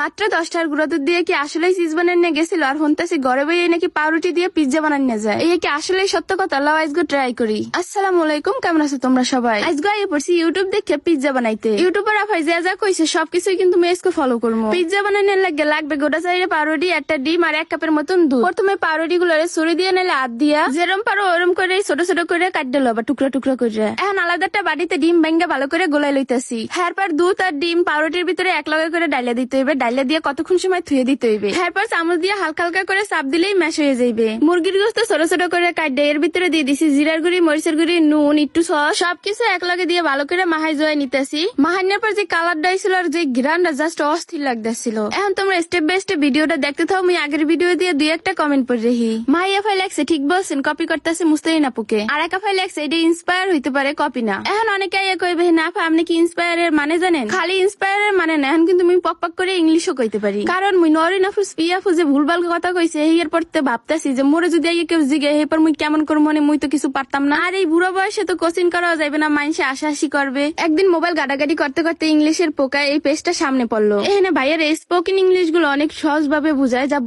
মাত্র দশটার গুঁড়া দুধ দিয়ে কি আসলে চিজ বানান নিয়ে গেছিল? আর হন্তাসি ঘরে বইয়ে নাকি পাউরুটি দিয়ে পিজ্জা বানান নিয়ে যায়? এই কি আসলেই সত্য কথা? লাও আজগো ট্রাই করি। আসসালামু আলাইকুম, কেমন আছো তোমরা সবাই? আজগো আইয়ে পড়ছি ইউটিউব দেখে পিজ্জা বানাইতে। ইউটিউবার আফাই যা যা কইছে, সবকিছুই কিন্তু আমি আজকে ফলো করব পিজ্জা বানানোর লাগে লাগবে গোটা চাইরে পাউরুটি, একটা ডিম আর এক কাপের মতন দুধ। প্রথমে পাউরুটি গুলো ছুরি দিয়ে নাহলে হাত দিয়া, যেরম পারো ওরম করে ছোট ছোট করে কাট দিলো বা টুকরো টুকরো করে এখন আলাদা একটা বাড়িতে ডিম ভেঙ্গে ভালো করে গোলাই লইতেছি। এরপর দুধ আর ডিম পাউরুটির ভিতরে এক লগে করে ডাইলে দিতে হইবে ডাইলে দিয়ে কতক্ষণ সময় থুয়ে দিতে হইবে? এরপর চামচ দিয়ে হালকা হালকা করে চাপ দিলেই ম্যাশ হয়ে যাইবে। মুরগির গোস্ত ছোট ছোট করে কাটে এর ভিতরে দিয়ে দিছি জিরার গুড়ি মরিচের গুড়ি নুন একটু সস। সবকিছু এক লগে দিয়ে ভালো করে মাহাই জয় নিতেছি। মাহান্যার পর যে কালারটা ছিল আর যে গ্রানটা জাস্ট অস্থির লাগতেছিল। এখন তোমরা স্টেপ বাই স্টেপ ভিডিওটা দেখতে থাও আমি আগের ভিডিও দিয়ে দুই একটা কমেন্ট পড়ে রেহি মাইয়া ফাইল লাগছে ঠিক বলছেন কপি করতেছে মুস্তারি নাপুকে আর একা ফাইল লাগছে এটা ইন্সপায়ার হইতে পারে কপি না। এখন অনেকে আইয়া কইবে না আপা আপনি কি ইন্সপায়ার এর মানে জানেন? খালি ইন্সপায়ার এর মানে না এখন কিন্তু আমি পক পক করে ইংলিশও কইতে পারি। কারণ মুই নরিন আফুস পিয়াফু যে ভুলভাল কথা কইছে এর পড়তে ভাবতেছি যে মোরে যদি আইয়া কেউ জিগে এরপর মুই কেমন করব মনে মুই তো কিছু পারতাম না। আর এই বুড়ো বয়সে তো কোচিং করা যাবে না মানুষে আশাশি করবে। একদিন মোবাইল গাডাগাডি করতে করতে ইংলিশের পোকা এই পেজটা সামনে পড়ল। এখানে ভাইয়ের স্পোকেন ইংলিশগুলো অনেক সহজ ভাবে বুঝায়, যা